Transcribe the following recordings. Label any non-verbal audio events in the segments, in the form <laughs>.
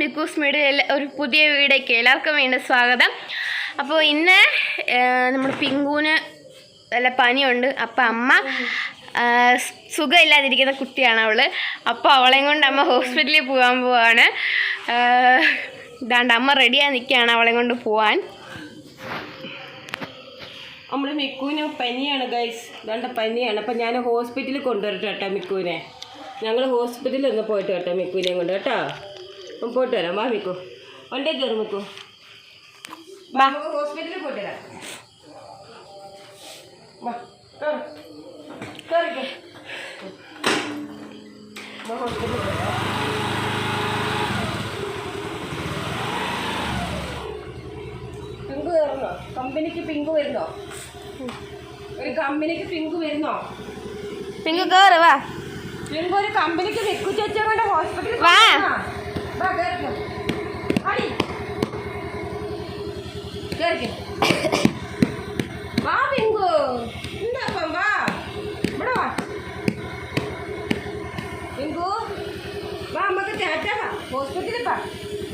മിക്കൂസ് media ഒരു പുതിയ വീഡിയോയ്ക്ക് എല്ലാവർക്കും വേണ്ട സ്വാഗതം. അപ്പോൾ ഇന്ന് നമ്മൾ പിങ്കുവിന് നല്ല പനിയുണ്ട്. അപ്പം അമ്മ സുഖമില്ലാതിരിക്കുന്ന കുട്ടിയാണ് അവൾ അപ്പോൾ അവളെയും കൊണ്ട് അമ്മ ഹോസ്പിറ്റലിൽ പോകാൻ പോവാണ്. ഇതാണ്ട് അമ്മ റെഡിയായി നിൽക്കുകയാണ് അവളെയും കൊണ്ട് പോവാൻ. നമ്മൾ മിക്കുവിന് പനിയാണ് ഗൈസ് ഇതാണ്ട് പനിയാണ്. അപ്പം ഞാൻ ഹോസ്പിറ്റലിൽ കൊണ്ടുവരട്ടെ കേട്ടോ മിക്കുവിനെ. ഞങ്ങൾ ഹോസ്പിറ്റലിൽ ഒന്ന് പോയിട്ട് കേട്ടോ മിക്കുവിനെയും കൊണ്ട് കേട്ടോ. പോയിട്ട് വരാം. വാ മിക്കു. വണ്ടേ കയറി മിക്കു. വാ. ഹോസ്പിറ്റലിൽ പോയിട്ട് വരാം. വാ. കേറ്. ഹോസ്പിറ്റലിൽ പോയിട്ട് കമ്പനിക്ക് പിങ്ക് വരുന്നോ? ഒരു കമ്പനിക്ക് പിങ്ക് വരുന്നോ? പിങ്ക് കേറ് വാ. പിങ്ക് ഒരു കമ്പനിക്ക് വെക്കു ചേച്ചിയെ കൊണ്ട് ഹോസ്പിറ്റലിൽ വാ. വാ കേറിക്കോ അടി കേറിക്കോ വാ പിങ്കു എന്താ അപ്പം വാ ഇവിടെ വാ പിങ്കു വാ നമുക്ക് ടാറ്റാ വാ ഹോസ്പിറ്റലിൽ വാ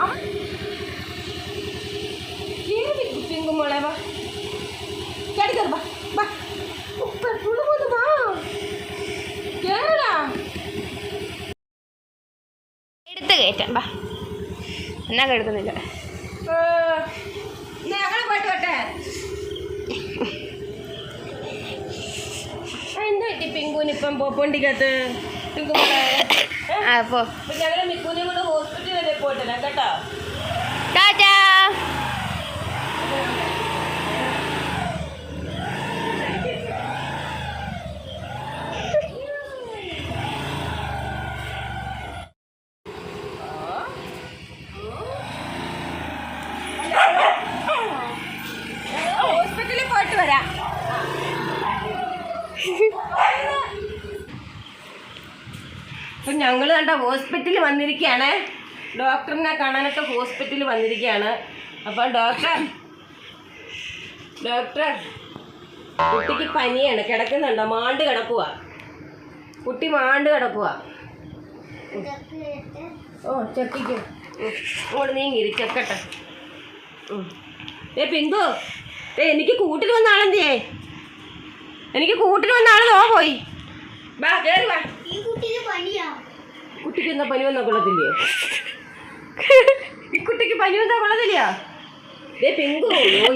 അമ്മ കേറി പിങ്കു മോളെ വാ കേറി കേറി വാ വാ ഉപ്പ പുളു പോന്ന് വാ കേറാ എടുത്ത് കയറ്റാം വാ എന്നാ കേൾക്കുന്നില്ല എന്താ പറ്റി പിങ്കുവിന് ഇപ്പം പോപ്പോണ്ടിക്കകത്ത് ഞങ്ങൾ മിക്കുവിനെ കൂടെ ഹോസ്പിറ്റലിൽ വരെ പോയിട്ടില്ല കേട്ടോ ടാറ്റാ ഹോസ്പിറ്റലിൽ പോയിട്ട് വരാം അപ്പം ഞങ്ങൾ ഹോസ്പിറ്റലിൽ വന്നിരിക്കുകയാണ്. ഡോക്ടറിനെ കാണാനൊക്കെ ഹോസ്പിറ്റലിൽ വന്നിരിക്കുകയാണ്. അപ്പോൾ ഡോക്ടർ ഡോക്ടർ കുട്ടിക്ക് പനിയാണ്. കിടക്കുന്നുണ്ടോ? മാണ്ട് കിടക്കുക കുട്ടി മാണ്ട് കിടക്കുക ഓ ചെക്കിക്ക് ഇങ്ങോട്ട് നീങ്ങിരി ചെക്കട്ടെ. ഏ പിങ്കു. ഏ എനിക്ക് കൂട്ടിൽ വന്ന ആളെന്തിയേ? എനിക്ക് കൂട്ടിൽ വന്ന ആൾ പോയി. ബാ കേറി. വാ കുട്ടിക്ക് എന്താ പനി വന്നാ കൊള്ളത്തില്ലേ? <laughs> ഈ കുട്ടിക്ക് പനി വന്നാ കൊള്ളത്തില്ല പിങ്കു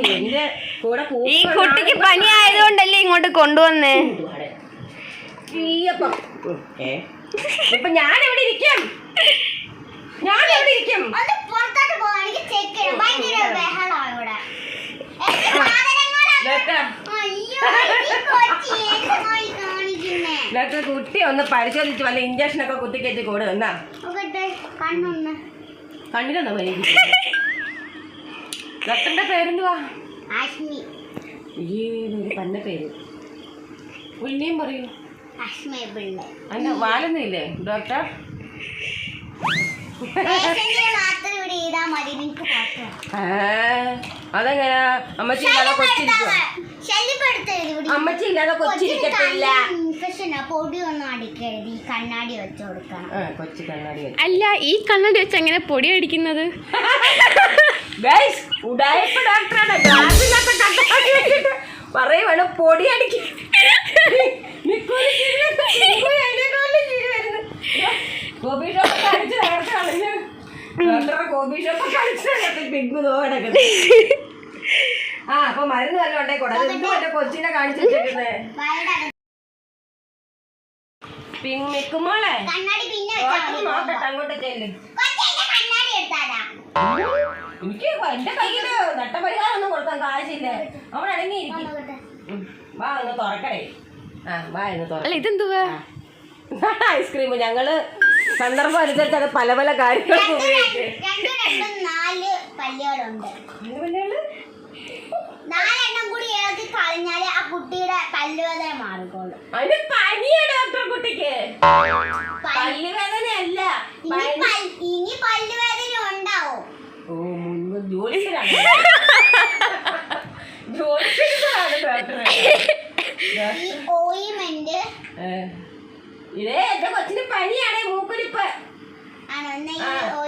എന്റെ കൂടെ ഈ കുട്ടിക്ക് പനി ആയതുകൊണ്ടല്ലേ ഇങ്ങോട്ട് കൊണ്ടുവന്നേ? ഇപ്പൊ ഞാൻ എവിടെ ഇരിക്കും. ഞാൻ എവിടെ ഇരിക്കും. ഒന്ന് പുറത്തോട്ട് പോവാ എനിക്ക് ചെക്ക് ചെയ്യണം. ഭയങ്കര ബഹളമാണ് ഇവിടെ എന്റെ സാധനങ്ങളൊക്കെ- ഡോക്ടർ അയ്യോ, ഈ കൊച്ചി എന്റെ മോളി കാണിക്കുന്നേ. ഡോക്ടർ കുട്ടി ഒന്ന് പരിശോധിച്ച് വല്ല ഇഞ്ചക്ഷൻ ഒക്കെ കുത്തിക്കേറ്റി കൂടെ എന്നാ? കണ്ണിലെന്നാ ഡോക്ടറിന്റെ പേരെന്തുവാ? ഈ പന്ന പേര്. പുള്ളിയും പറയൂ. അല്ല വാലൊന്നും ഇല്ലേ ഡോക്ടർ? അതെങ്ങനെയാ അമ്മച്ചി ഇല്ലാതെ കൊച്ചിരിക്കും ശല്യപ്പെടുത്തരുത് ഇവിടെ അമ്മച്ചി ഇല്ലാതെ കൊച്ചിരിക്കത്തില്ല. ഇൻഫെക്ഷനാ പൊടി ഒന്നും അടിക്കരുത്. ഈ കണ്ണാടി വെച്ച് കൊടുക്കണം. ആ കൊച്ചു കണ്ണാടി വെച്ച്. അല്ല ഈ കണ്ണടി വെച്ച് എങ്ങനെ പൊടി അടിക്കുന്നത്? ഉഡായിപ്പ് ഡോക്ടറാണ്. ഗ്ലാസ്സില്ലാത്ത കണ്ണാടി വെച്ചിട്ട് പറയുവാണ് പൊടി അടിക്കും കോഫി ഷോപ്പ് കാണിച്ച് നേരത്തെ കളഞ്ഞു ഡോക്ടറെ കോഫി ഷോപ്പ് കാണിച്ച് നേരത്തെ ബിഗ് ദോ കിടക്കുന്നു ആ അപ്പൊ മരുന്ന് വല്ലതും ഉണ്ടേ കൂടെ. എന്തും എന്റെ കൊച്ചിനെ കാണിച്ചു വെച്ചിരിക്കുന്നേ വയറട പിങ് മിക്കുമോളെ കണ്ണാടി പിന്നെ ഡോക്ടർ വെച്ചാൽ നോക്കട്ടെ അങ്ങോട്ട് ചെല്ലും. എനിക്ക് എന്റെ കയ്യിൽ നട്ടപരിഹാരം ഒന്നും കൊടുക്കാൻ കാശില്ല. അവൻ അടങ്ങിയിരിക്കും വാ ഒന്ന് തുറക്കടേ. ആ വാ ഒന്ന് തുറ അല്ല ഇതെന്തുവാ? <laughs> ഐസ്ക്രീം ഞങ്ങൾ സന്ദർഭം അനുസരിച്ച് അത് പല പല കാര്യങ്ങളും ഉപയോഗിക്കും രണ്ട് രണ്ടും നാല് പല്ലുകളുണ്ട് നാലെണ്ണം കൂടി ഇളക്കി കളഞ്ഞാൽ ആ കുട്ടിയുടെ പല്ലുവേദന മാറിക്കോളും. അതിന് പനിയാ ഡോക്ടർ കുട്ടിക്ക്? പല്ലുവേദനയല്ല ഇനി ഇനി പല്ലുവേദന ഉണ്ടാവും. ഓ മുൻപ് <laughs> ഡോക്ടർ ഈ ഓയിമെന്റ് ഇതേ എന്റെ കൊച്ചിന് പനിയാണേ മൂക്കൊലിപ്പ്. ആ ആണോ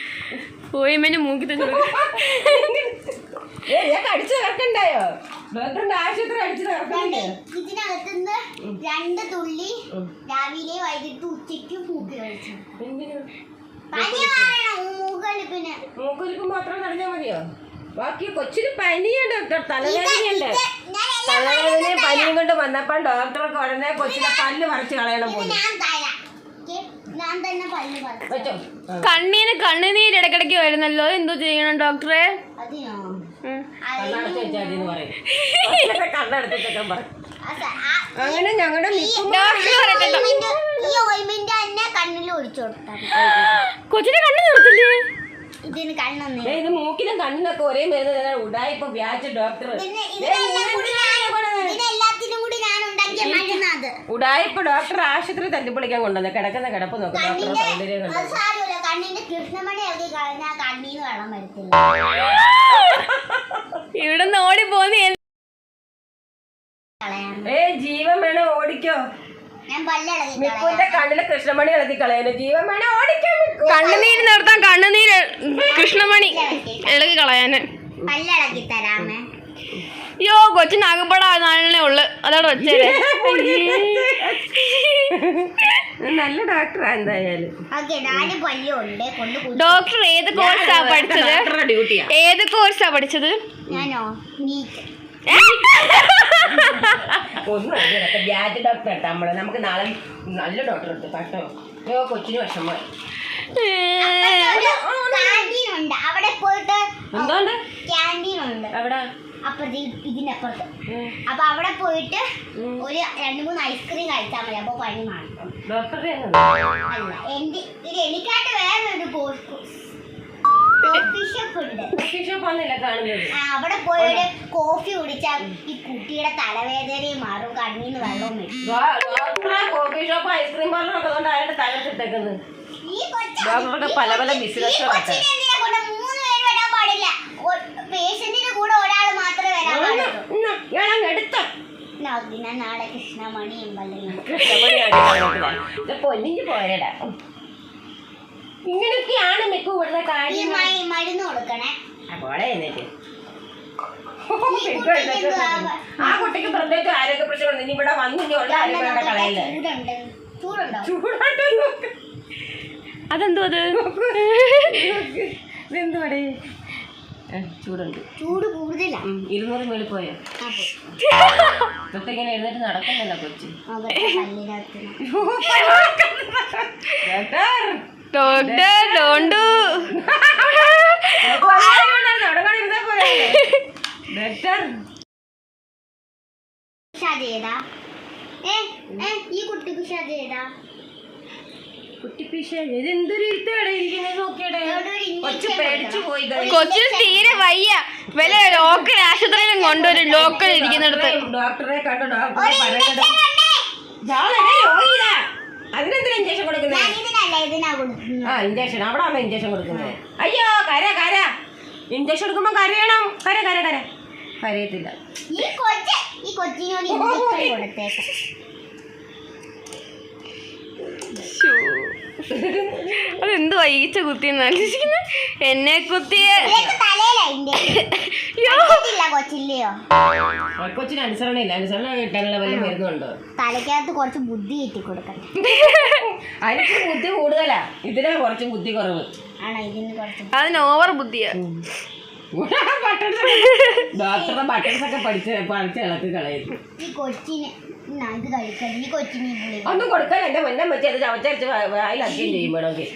<laughs> ഓയിമെന്റ് മൂക്കി തന്നെ അടിച്ചു ഇതിനകത്തുനിന്ന് രണ്ട് തുള്ളി രാവിലെ വൈകിട്ട് ഉച്ചയ്ക്ക് മൂക്കി കഴിച്ചു. മൂക്കൊലിപ്പ് മാത്രം നടഞ്ഞാൽ മതിയോ? ബാക്കി കൊച്ചിന് പനിയുണ്ട് ഡോക്ടർ തലവേദനയുണ്ട്. തലവേദനയും പനിയും കൊണ്ട് വന്നപ്പോൾ ഡോക്ടർക്ക് ഉടനെ കൊച്ചിനെ പല്ല് പറിച്ച് കളയണം പോലും ഞാൻ തരാം ഓക്കേ? ഞാൻ തന്നെ പല്ല് പറിച്ചു വെച്ചോ ആ. കണ്ണീന് കണ്ണുനീര് ഇടക്കിടക്ക് വരുന്നല്ലോ? എന്തോ ചെയ്യണം ഡോക്ടറെ? അങ്ങനെ ഞങ്ങളുടെ കൊച്ചിന്റെ കണ്ണ് നിർത്തില്ലേ? ഇതിന് കണ്ണൊന്നും ഇത് മൂക്കിലും കണ്ണിനൊക്കെ ഒരേ മരുന്ന് ഉടായിപ്പോ വ്യാജ ഡോക്ടർ ഇതിന് ഇതിനെല്ലാം കൂടി ഞാൻ ഇതിനെല്ലാത്തിനും കൂടി ഉടായിപ്പ് ഡോക്ടർ ആശുപത്രി തല്ലിപ്പൊളിക്കാൻ കൊണ്ടുവന്നു കിടക്കുന്ന കിടപ്പ് ഇവിടുന്ന് ഡോക്ടർ കണ്ണിന്റെ സൗന്ദര്യം കണ്ടു? കണ്ണിന്റെ കൃഷ്ണമണി ഇളകി കളഞ്ഞാൽ കണ്ണീന്ന് വെള്ളം വരത്തില്ല. ഇവിടെ നിന്ന് ഓടി പോന്ന് കളയാൻ ഏ ജീവൻ വേണേ ഓടിക്കോ. മിക്കുന്റെ കണ്ണിൽ കൃഷ്ണമണി ഇളക്കി കളയാനോ ജീവൻ വേണേ ഓടിക്കോ മിക്കു കണ്ണുനീര് നിർത്താൻ കണ്ണുനീര് കൃഷ്ണമണി ഇളകി കളയാന്. പല്ലിളക്കി തരാമേ. അയ്യോ കൊച്ചിന് അകപ്പെടാ ഉള്ളു. അതോടെ ഒച്ചേ നല്ല ഡോക്ടറാ എന്തായാലും. ഓക്കെ നാല് പല്ലും ഉണ്ട് കൊണ്ട് കുടി- ഡോക്ടർ ഏത് കോഴ്സാ പഠിച്ചത്? ഡോക്ടറുടെ ഡ്യൂട്ടിയാ ഏത് കോഴ്സാ പഠിച്ചത്? ഞാനോ? ഒന്നും വ്യാജ ഡോക്ടർ എടുത്താ നമ്മൾ. നമുക്ക് നാളെ നല്ല ഡോക്ടർ എടുത്തു കേട്ടോ. അയ്യോ കൊച്ചിന് വിഷമമായി. ഉണ്ട്. അവിടെ പോയിട്ട് ക്യാന്റീൻ ഉണ്ട്. എവിടെ? അപ്പുറത്ത് ഇതിനപ്പുറത്ത്. അപ്പൊ അവിടെ പോയിട്ട് ഒരു രണ്ട് മൂന്ന് ഐസ്ക്രീം കഴിച്ചാൽ മതി. അപ്പൊ പനി മാറും അല്ല എന്റെ ഇത് എനിക്കായിട്ട് വേറൊരു കോഫി ഷോപ്പ് ഉണ്ട്. അവിടെ പോയി ഒരു കോഫി കുടിച്ചാൽ ഈ കുട്ടിയുടെ തലവേദനയും മാറും കണ്ണീന്ന് വെള്ളവും coffee shop ice cream parlour തകർത്തിട്ടേക്കുന്നത് ഡോക്ടറുടെ പല ബിസിനസ് മൂന്ന് പേര് വരാൻ പാടില്ല. പേഷ്യന്റിന്റെ കൂടെ ഒരാൾ മാത്രമേ വരാൻ പാടുള്ളൂ ഞാൻ എടുത്തോ. നാളെ പൊന്നിഞ്ഞ് ഇങ്ങനെയൊക്കെയാണ് മിക്ക ഇവിടുത്തെ കാര്യം മ- മരുന്ന് കൊടുക്കണേ. പോളെ എന്നിട്ട്? ആ കുട്ടിക്ക് പ്രത്യേകിച്ച് ആരോഗ്യ പ്രശ്നമുണ്ട് ഇനി ഇവിടെ വന്നു ഇനി ഉള്ള ആരും വേണ്ട കളയല്ലേ. അതെന്തോ അത്? <laughs> ഇതെന്തുവാടേ ഏ, ചൂടുണ്ട്. ചൂട് കൂടുതലാ. ഉം, ഇരുന്നൂറ് മേളിൽ പോയോ? ഇങ്ങനെ എഴുന്നേറ്റ് നടക്കുന്നല്ലോ കൊച്ചു. ഡോക്ടർ ഡോണ്ടു? ഡോക്ടർ ഷാജ് ഏ ഈ കുട്ടിക്ക് ഷാജ് ചെയ്താ കുട്ടിപ്പിശ. ഇതെന്തൊരു ഇരുത്തോടെ ഇരിക്കുന്നത് നോക്കിയടെ. ഇവിടെ ഒരു കൊച്ചു പേടിച്ചു പോയി. കൊച്ചിന് തീരെ വയ്യ. വല്ല ലോക്കൽ ആശുപത്രിയിലും കൊണ്ടുവരും. ലോക്കൽ ഇരിക്കുന്നിടത്ത്. ഡോക്ടറെ കണ്ടു ഡോക്ടറെ ഇഞ്ചക്ഷൻ. അതിനെന്തിനാ കൊടുക്കുന്നത് ആ ഇഞ്ചക്ഷൻ അവിടെ ആണോ ഇഞ്ചക്ഷൻ കൊടുക്കുന്നത് അയ്യോ കര കര. ഇഞ്ചക്ഷൻ എടുക്കുമ്പോ കരയണം. കര കര കര. കരയത്തില്ല. ഈ കൊച്ച് ഈ കൊച്ചിനോട് ഇഞ്ചക്ഷൻ കൊടുത്തേക്കാം. അതെന്തുവാ ഈച്ച കുത്തി അന്വേഷിക്കുന്നത് എന്നെ കുത്തിയ. ഇല്ല കൊച്ചില്ലയോ കൊച്ചിന് അനുസരണയില്ല. അനുസരണ കിട്ടാനുള്ള വല്ല മരുന്നുണ്ടോ? തലയ്ക്കകത്ത് കുറച്ച് ബുദ്ധി കയറ്റി കൊടുക്കണം അതിനൊക്കെ ബുദ്ധി കൂടുതലാ. ഇതിനാ കുറച്ച് ബുദ്ധി കുറവ്. ആണോ ഇതിന് കുറച്ച് അതിന് ഓവർ ബുദ്ധിയാ. <laughs> ഡോക്ടറുടെ ബട്ടൺസ് ഒക്കെ പഠിച്ച് പഠിച്ച് ഇളക്കി കളയും. ഈ കൊച്ചിന് ഇത് കഴിക്കണം ഈ കൊച്ചിന് ഈ ഒന്നും കൊടുക്കാൻ എന്റെ മുന്നേ വെച്ച് അത് ചവച്ചരച്ച് വായിലാക്കുകയും ചെയ്യും വേണമെങ്കിൽ.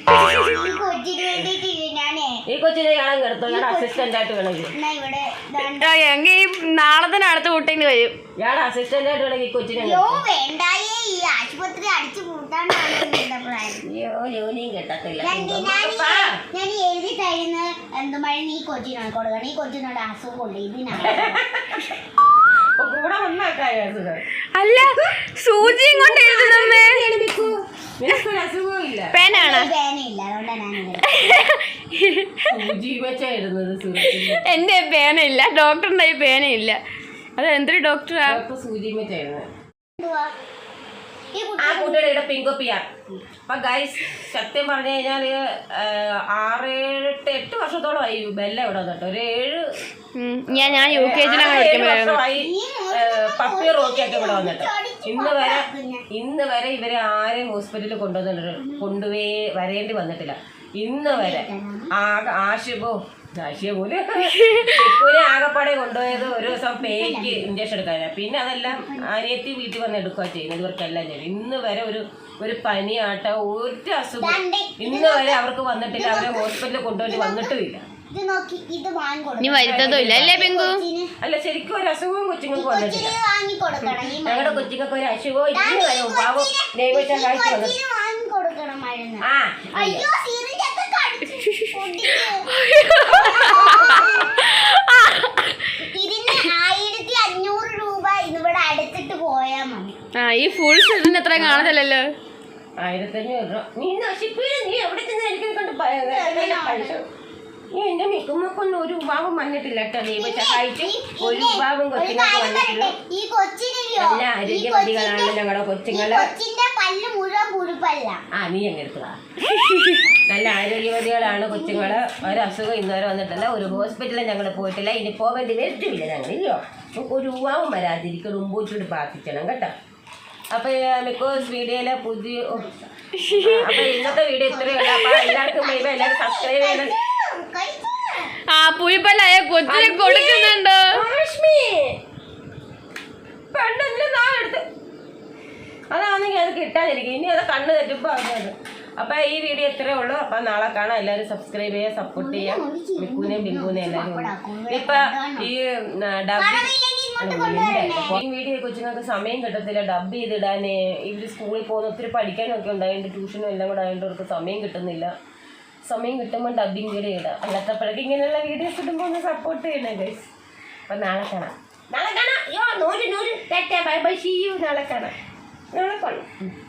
ഈ കൊച്ചിന് വേണ്ടിയിട്ട് ഞാനേ. ഈ കൊച്ചിനെ ഞാൻ കിടത്തു ഞാൻ അസിസ്റ്റന്റ് ആയിട്ട് വേണമെങ്കിൽ. എന്നാ ഇവിടെ ആ, എങ്കിൽ ഈ നാളെ തന്നെ അടുത്ത കുട്ടീന് വരും. ഞാൻ അസിസ്റ്റന്റ് ആയിട്ട് വേണമെങ്കിൽ ഈ കൊച്ചിനെ അയ്യോ വേണ്ടായേ. ഈ ആശുപത്രി അടിച്ചു പൂട്ടാനാണ് എന്റെ പ്ലാൻ അയ്യോ ജോലിയും കിട്ടത്തില്ല. ഞാൻ ഞാൻ ഈ- ഞാൻ ഈ എഴുതി തരുന്ന എന്ത് മഴ ഈ കൊച്ചിനാണ് കൊടുക്കണം ഈ കൊച്ചിനോട് അസുഖം കൊണ്ട് ഇതിനാണ്. <laughs> അല്ല സൂചി കൊണ്ട് എഴുതുന്നമ്മേ പേനാണ്. ഈ പേനയില്ല എന്റെ പേനയില്ല അത് എന്തൊരു ഡോക്ടറാ? സൂചി വെച്ചാ എഴുതുന്നത് എന്തുവാ ഈ കുട്ടി ആ കുട്ടിയുടെ ഇവിടെ പിങ്കൊപ്പിയാ അപ്പൊ ഗൈസ് സത്യം പറഞ്ഞു കഴിഞ്ഞാൽ ആറ് എട്ട് എട്ട് വർഷത്തോളമായി ബെല്ല ഇവിടെ വന്നിട്ട്? ഒരു ഏഴ് ഞാൻ ഞാൻ യു കെ ഏഴ് വർഷമായി പപ്പി റോക്കിയൊക്കെ ഇവിടെ വന്നിട്ട്. ഇന്ന് വരെ ഇന്ന് വരെ ഇവരെ ആരെയും ഹോസ്പിറ്റലിൽ കൊണ്ടുവന്നിട്ട് കൊണ്ടുപോയി വരേണ്ടി വന്നിട്ടില്ല. ഇന്ന് വരെ ആ ആശുപോ ആശയ പോലെ <laughs> ചിക്കുനെ ആകപ്പാടെ കൊണ്ടുപോയത് ഒരു ദിവസം പേയ്ക്ക് ഇഞ്ചക്ഷൻ എടുക്കാനാ. പിന്നെ അതെല്ലാം അനിയത്തി വീട്ടിൽ വന്ന് എടുക്കുക ചെയ്യുന്നത്. ഇവർക്കെല്ലാം ചെയ്യും. ഇന്ന് വരെ ഒരു ഒരു പനിയാട്ട ഒരു അസുഖം ഇന്ന് വരെ അവർക്ക് വന്നിട്ടില്ല. അവരെ ഹോസ്പിറ്റലിൽ കൊണ്ടുപോയി വന്നിട്ടുമില്ല. വരുത്തതും ഇല്ല. അല്ലേ പിങ്കു അല്ല ശരിക്കും ഒരു അസുഖവും കൊച്ചുങ്ങൾക്ക് വന്നിട്ടില്ല. ഞങ്ങളുടെ കൊച്ചുങ്ങൾക്ക് ഒരു അസുഖവും ഇന്ന് വരെ പാവം ദൈവത്തെ കാഴ്ച ആ അയ്യോ <laughs> <laughs> സിറിഞ്ച് ഒക്കെ കടിച്ചു പൊട്ടിച്ചു. ഇതിന് ആയിരത്തി അഞ്ഞൂറ് രൂപ ഇവിടെ അടുത്തിട്ട് പോയാ മതി ആ ഈ ഫുൾ സെറ്റിന് എത്ര കാണത്തില്ലല്ലോ. ആയിരത്തഞ്ഞൂറ് രൂപ. നീ നശിപ്പില്ല നീ എവിടെ ചെന്ന് എനിക്ക് കൊണ്ട് പൈസ. നീ എന്റെ ഒരു വന്നിട്ടില്ല കേട്ടോ സഹായിച്ച് കൊച്ചുങ്ങൾക്ക് വന്നിട്ടില്ല ആരോഗ്യവതികളാണ് ഞങ്ങളുടെ കൊച്ചുങ്ങൾ. ആ നീ നല്ല ആരോഗ്യവതികളാണ് കൊച്ചുങ്ങൾ. ഒരസുഖം ഇന്നുവരെ വന്നിട്ടില്ല. ഒരു ഹോസ്പിറ്റലിൽ ഞങ്ങൾ പോയിട്ടില്ല. ഇനി പോവേണ്ടി വരത്തില്ല ഞങ്ങൾ ഇല്ലയോ നമുക്ക് ഒരു രൂപവും വരാതിരിക്കണം മുമ്പോട്ടോട് പ്രാർത്ഥിക്കണം കേട്ടോ. അപ്പൊ മിക്കോസ് വീഡിയോയിലെ പുതിയ. അപ്പൊ ഇന്നത്തെ വീഡിയോ ഇത്രയേ ഉള്ളൂ. അപ്പൊ എല്ലാവർക്കും എല്ലാവരും സബ്സ്ക്രൈബ് ചെയ്യണം ആ കൊച്ചിനെ കൊടുക്കുന്നുണ്ടോ. ലക്ഷ്മി പെണ്ണെങ്കിലും അതാണെങ്കിൽ അത് കിട്ടാതിരിക്കും. ഇനി അത് കണ്ണ് തെറ്റുമ്പോൾ അത് അപ്പൊ ഈ വീഡിയോ ഇത്രയേ ഉള്ളൂ. അപ്പൊ നാളെ കാണാം. എല്ലാവരും സബ്സ്ക്രൈബ് ചെയ്യാം സപ്പോർട്ട് ചെയ്യാം മിക്കുനെയും ബിങ്കൂനെയും എല്ലാവരും ഇപ്പൊ ഈ വീഡിയോ കൊച്ചുങ്ങൾക്ക് സമയം കിട്ടത്തില്ല. ഡബ് ചെയ്തിടാൻ ഇവർ സ്കൂളിൽ പോകുന്ന ഒത്തിരി പഠിക്കാനൊക്കെ ഉണ്ടായതുകൊണ്ട് ട്യൂഷനും എല്ലാം കൂടെ ആയതുകൊണ്ട് അവർക്ക് സമയം കിട്ടുന്നില്ല. സമയം കിട്ടുമ്പോൾ ഡബിങ് കൂടെ ഇടാം. അല്ലാത്തപ്പോഴൊക്കെ ഇങ്ങനെയുള്ള വീഡിയോസ് ഇടുമ്പോൾ ഒന്ന് സപ്പോർട്ട് ചെയ്യണേ ഗൈസ് അപ്പൊ നാളെ കാണാം. നാളെ കാണാം. അയ്യോ നൂറ് നൂറ്. ബൈ ബൈ സീ നാളെ കാണാം. നാളെ കാണാം.